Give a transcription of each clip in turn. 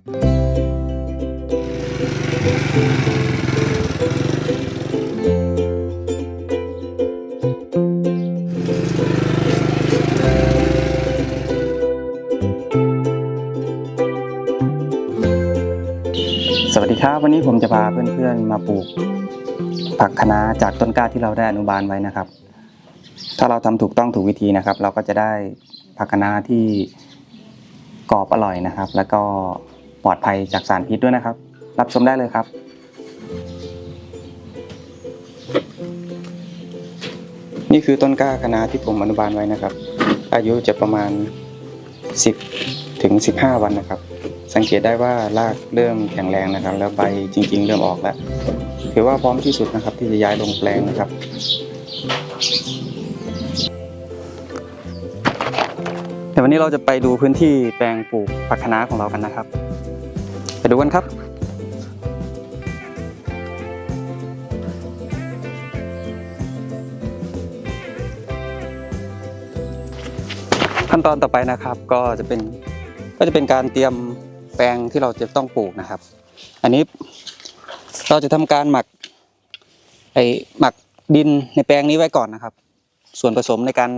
สวัสดีครับ วันนี้ผมจะพาเพื่อนๆมาปลูกผักคะน้าจากต้นกล้าที่เราได้อนุบาลไว้นะครับ ถ้าเราทำถูกต้องถูกวิธีนะครับ เราก็จะได้ผักคะน้าที่กรอบอร่อยนะครับ แล้วก็ ปลอดภัยจากสารพิษด้วยนะครับ รับชมได้เลยครับ นี่คือต้นกล้าคะน้าที่ผมอนุบาลไว้นะครับ อายุจะประมาณ 10ถึง15 วันนะครับ สังเกตได้ว่ารากเริ่มแข็งแรงนะครับ แล้วใบจริง ๆ เริ่มออกแล้วถือว่าพร้อมที่สุดนะครับ ที่จะย้ายลงแปลงนะครับเดี๋ยววันนี้เราจะไปดูพื้นที่แปลงปลูกผักคะน้าของเรากันนะครับ ไปดูกันครับ ขั้นตอนต่อไปนะครับก็จะเป็นก็จะเป็นการเตรียมแปลงที่เราจะต้องปลูกนะครับ อันนี้เราจะทำการหมักไอหมักดินในแปลงนี้ไว้ก่อนนะครับ ส่วนผสมในการ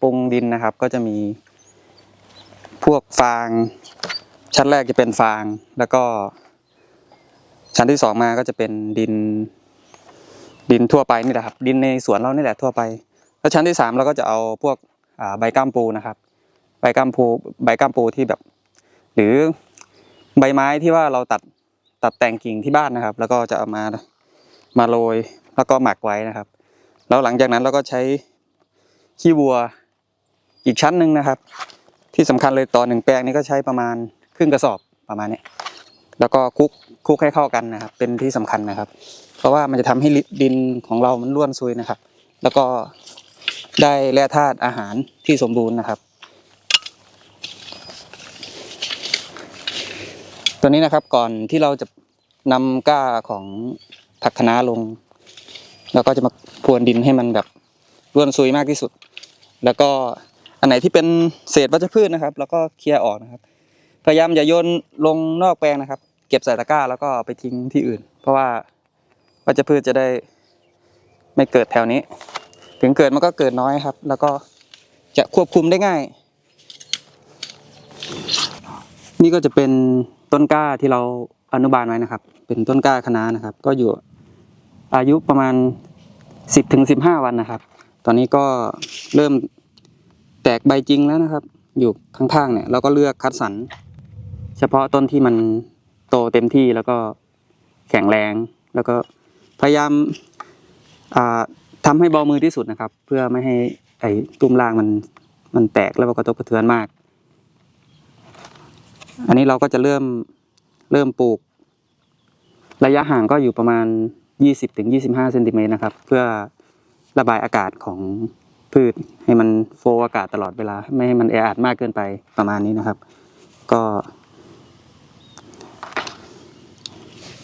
ปรุงดินนะครับ ก็จะมีพวกฟาง ชั้นแรกจะเป็นฟางแล้วก็ ชั้นที่สองมาก็จะเป็นดิน ดินทั่วไปนี่แหละครับ ดินในสวนเรานี่แหละทั่วไป แล้วชั้นที่สามเราก็จะเอาพวกใบก้ามปูนะครับ ใบก้ามปูใบก้ามปูที่แบบ หรือใบไม้ที่ว่าเราตัดตัดแต่งกิ่งที่บ้านนะครับ แล้วก็จะเอามามาโรยแล้วก็หมักไว้นะครับ แล้วหลังจากนั้นเราก็ใช้ขี้วัวอีกชั้นหนึ่งนะครับ ที่สำคัญเลยต่อหนึ่งแปลงนี้ก็ใช้ประมาณ ครึ่งกระสอบประมาณนี้แล้วก็คลุกคลุกให้เข้ากันนะครับ เป็นที่สำคัญนะครับ เพราะว่ามันจะทำให้ดินของเรามันร่วนซุยนะครับ แล้วก็ได้แร่ธาตุอาหารที่สมบูรณ์นะครับ ตัวนี้นะครับก่อนที่เราจะนำก้าของผักคะน้าลง แล้วก็จะมาพรวนดินให้มันแบบร่วนซุยมากที่สุด แล้วก็อันไหนที่เป็นเศษวัชพืชนะครับ แล้วก็เคลียร์ออกนะครับ พยายามอย่าโยนลงนอกแปลงนะครับ เก็บใส่ตะกร้าแล้วก็ไปทิ้งที่อื่น เพราะว่าวัชพืชจะได้ไม่เกิดแถวนี้ ถึงเกิดมันก็เกิดน้อยครับ แล้วก็จะควบคุมได้ง่าย นี่ก็จะเป็นต้นกล้าที่เราอนุบาลไว้นะครับ เป็นต้นกล้าคณะนะครับ ก็อยู่อายุประมาณสิบถึงสิวันนะครับ ตอนนี้ก็เริ่มแตกใบจริงแล้วนะครับ อยู่ข้างๆเนี่ยเราก็เลือกคัดสรร เฉพาะต้นที่มันโตเต็มที่แล้วก็แข็งแรง แล้วก็พยายามอ่าทำให้เบามือที่สุดนะครับ เพื่อไม่ให้ไอ้ตุ้มล่างมันมันแตกแล้วก็กระทบกระเทือนมาก อันนี้เราก็จะเริ่มเริ่มปลูก ระยะห่างก็อยู่ประมาณ 20ถึง25เซนติเมตรนะครับ เพื่อระบายอากาศของพืชให้มันโฟอากาศตลอดเวลา ไม่ให้มันแออัดมากเกินไปประมาณนี้นะครับ ก็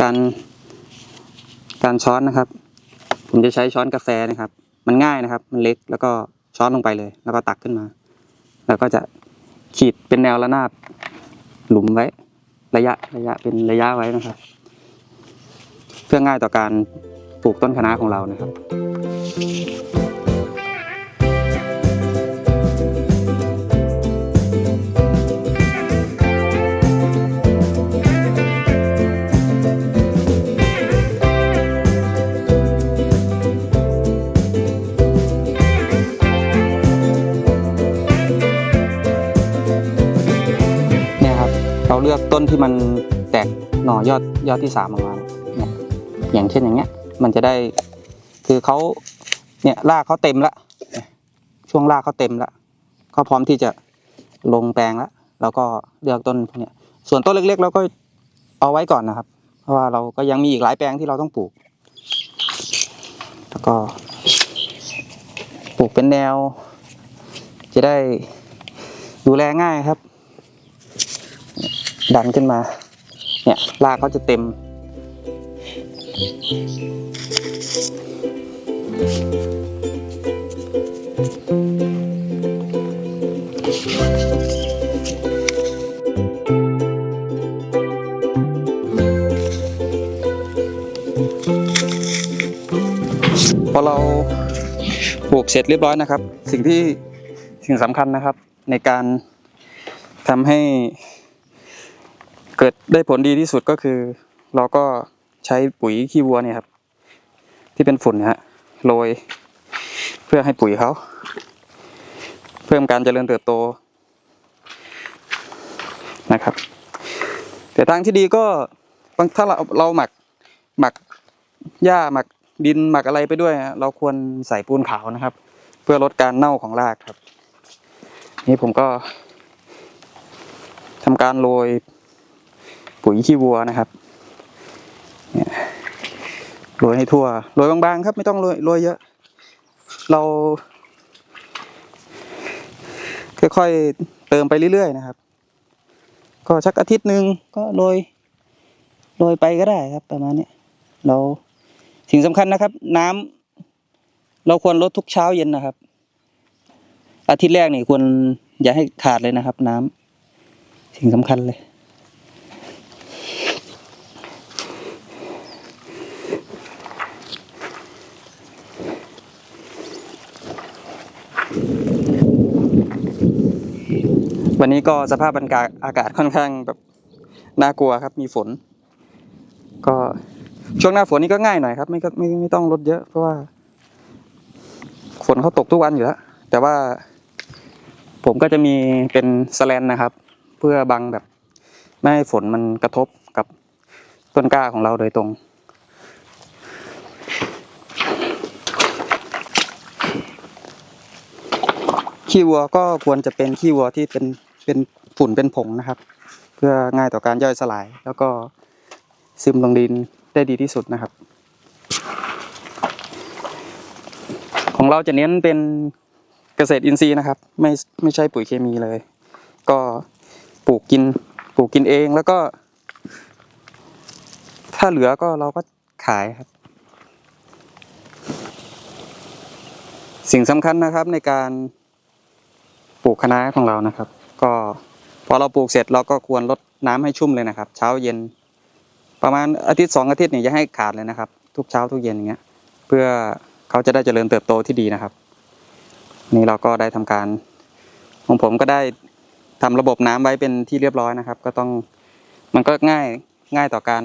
การการช้อนนะครับ ผมจะใช้ช้อนกาแฟนะครับ มันง่ายนะครับ มันเล็กแล้วก็ช้อนลงไปเลย แล้วก็ตักขึ้นมา แล้วก็จะขีดเป็นแนวระนาบหลุมไว้ ระยะระยะเป็นระยะไว้นะครับ เพื่อง่ายต่อการปลูกต้นคะน้าของเรานะครับ เราเลือกต้นที่มันแตกหน่อยอดยอดที่สามออกมาเนี่ยอย่างเช่นอย่างเงี้ย มันจะได้คือเขาเนี่ยรากเขาเต็มละช่วงรากเขาเต็มละเขาพร้อมที่จะลงแปลงละแล้วก็เลือกต้นพวกเนี้ยส่วนต้นเล็กๆเราก็เอาไว้ก่อนนะครับ เพราะว่าเราก็ยังมีอีกหลายแปลงที่เราต้องปลูก แล้วก็ปลูกเป็นแนว จะได้ดูแลง่ายครับ ดันขึ้นมา เนี่ยลากเขาจะเต็ม พอเราปลูกเสร็จเรียบร้อยนะครับ สิ่งที่สิ่งสำคัญนะครับ ในการทำให้ เกิดได้ผลดีที่สุดก็คือ เราก็ใช้ปุ๋ยขี้วัวเนี่ยครับ ที่เป็นฝุ่นนะฮะโรยเพื่อให้ปุ๋ยเขา เพิ่มการเจริญเติบโตนะครับ แต่ทางที่ดีก็บางถ้าเราเราหมักหมักหญ้าหมักดินหมักอะไรไปด้วย เราควรใส่ปูนขาวนะครับ เพื่อลดการเน่าของรากครับ นี่ผมก็ทำการโรย ปุ๋ยขี้วัวนะครับเนี่ยโรยให้ทั่วโรยบางๆครับ ไม่ต้องโรยโรยเยอะ เราค่อยๆเติมไปเรื่อยๆนะครับ ก็สักอาทิตย์หนึ่งก็โรยโรยไปก็ได้ครับประมาณนี้เราสิ่งสำคัญนะครับ น้ำเราควรลดทุกเช้าเย็นนะครับ อาทิตย์แรกนี่ควรอย่าให้ขาดเลยนะครับ น้ำสิ่งสำคัญเลย วันนี้ก็สภาพบรรยากาศอากาศค่อนข้างแบบน่ากลัวครับ มีฝน ก็ช่วงหน้าฝนนี่ก็ง่ายหน่อยครับ ไม่ก็ไม่ไม่ต้องลดเยอะเพราะว่า ฝนเขาตกทุกวันอยู่แล้วแต่ว่า ผมก็จะมีเป็นสแลนนะครับ เพื่อบังแบบ ไม่ให้ฝนมันกระทบกับต้นกล้าของเราโดยตรงขี้วัวก็ควรจะเป็นขี้วัวที่เป็น เป็นฝุ่นเป็นผงนะครับ เพื่อง่ายต่อการย่อยสลาย แล้วก็ซึมลงดินได้ดีที่สุดนะครับ ของเราจะเน้นเป็นเกษตรอินทรีย์นะครับ ไม่ไม่ใช่ปุ๋ยเคมีเลย ก็ปลูกกินปลูกกินเองแล้วก็ ถ้าเหลือก็เราก็ขายครับ สิ่งสำคัญนะครับในการปลูกคะน้าของเรานะครับ ก็พอเราปลูกเสร็จเราก็ควรลดน้ำให้ชุ่มเลยนะครับ เช้าเย็น ประมาณอาทิตย์สองอาทิตย์เนี่ยอย่าให้ขาดเลยนะครับ ทุกเช้าทุกเย็นอย่างเงี้ย เพื่อเขาจะได้เจริญเติบโตที่ดีนะครับ นี่เราก็ได้ทำการของผมก็ได้ทำระบบน้ำไว้เป็นที่เรียบร้อยนะครับ ก็ต้องมันก็ง่ายง่ายต่อการ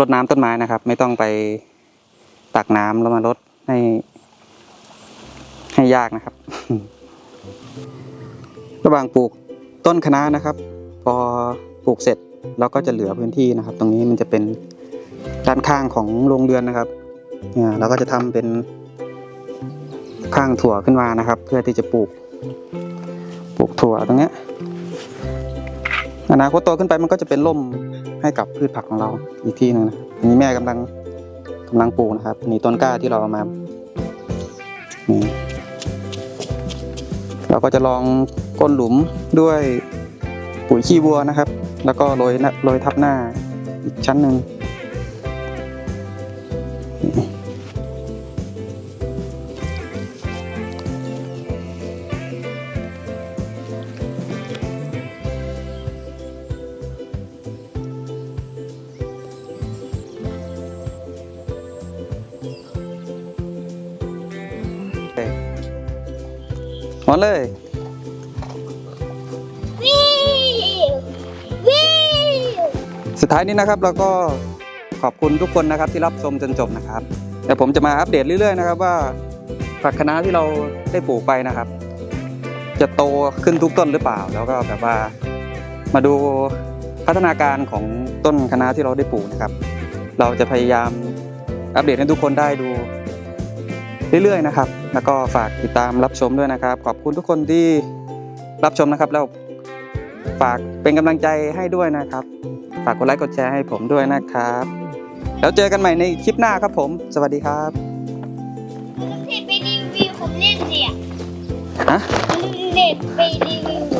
รดน้ำต้นไม้นะครับ ไม่ต้องไปตักน้ำแล้วมาลดให้ให้ยากนะครับ ระหว่างปลูกต้นคะน้านะครับ พอปลูกเสร็จเราก็จะเหลือพื้นที่นะครับ ตรงนี้มันจะเป็นด้านข้างของโรงเรือนนะครับเนี่ยเราก็จะทำเป็นข้างถั่วขึ้นมานะครับ เพื่อที่จะปลูก ปลูกถั่วตรงเนี้ยอนาคตโตขึ้นไปมันก็จะเป็นร่มให้กับพืชผักของเราอีกที่หนึ่งนะอันนี้แม่กำลังกำลังปลูกนะครับนี่ต้นกล้าที่เราเอามานี่เราก็จะลอง ก้นหลุมด้วยปุ๋ยขี้วัวนะครับ แล้วก็โรยหน้าโรยทับหน้าอีกชั้นหนึ่งมดเลย สุดท้ายนี้นะครับเราก็ขอบคุณทุกคนนะครับที่รับชมจนจบนะครับเดี๋ยวผมจะมาอัปเดตเรื่อยๆนะครับว่าผักคะน้าที่เราได้ปลูกไปนะครับ จะโตขึ้นทุกต้นหรือเปล่า แล้วก็แบบว่ามาดูพัฒนาการของต้นคะน้าที่เราได้ปลูกนะครับ เราจะพยายามอัปเดตให้ทุกคนได้ดูเรื่อยๆนะครับ แล้วก็ฝากติดตามรับชมด้วยนะครับ ขอบคุณทุกคนที่รับชมนะครับแล้วฝากเป็นกำลังใจให้ด้วยนะครับ ฝากกดไลค์กดแชร์ให้ผมด้วยนะครับ แล้วเจอกันใหม่ในคลิปหน้าครับผม สวัสดีครับที่ไปรีวิวผมเล่นเนี่ยฮะเด็กไปรีวิว